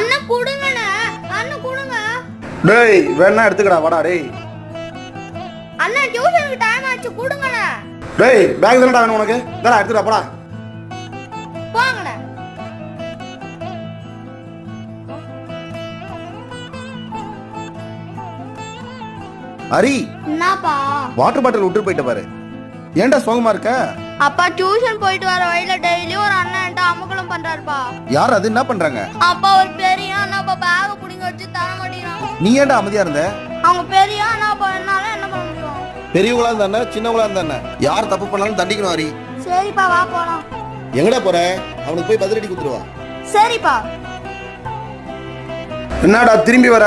அண்ணன் கொடுங்கண்ணே. அண்ணன் கொடுங்க. டேய் வேணா எடுத்துக்கடா வாடா டேய். அண்ணன் டியூஷனுக்கு டைம் ஆச்சு கொடுங்கண்ணே. டேய் பேக் தானடா வேணும் உனக்கு? தானே எடுத்துடா போடா. போங்கண்ணே. ஹரி என்னப்பா? வாட்டர் பாட்டில் விட்டு போயிட்ட பாரு. ஏன்டா சோகமா இருக்க? அப்பா டியூஷன் போயிட்டு வர வழியில டெய்லி ஒரு அண்ணன் அமுகலம் பண்றாருப்பா. யார் அது? என்ன பண்றாங்க? அப்பா ஒரு வச்சு தர மாட்டேங்கிறான் நீ ஏன்டா அமைதியா இருந்த? அவங்க பெரிய அண்ணாப்பா என்னால என்ன பண்ண முடியும்? பெரியவங்களா இருந்தானே சின்னவங்களா இருந்தானே யார் தப்பு பண்ணாலும் தண்டிக்கணும் ஹரி. சரிப்பா வா போலாம். எங்கடா போற? அவனுக்கு போய் பதிலடி குத்துருவா சரிப்பா. என்னடா திரும்பி வர?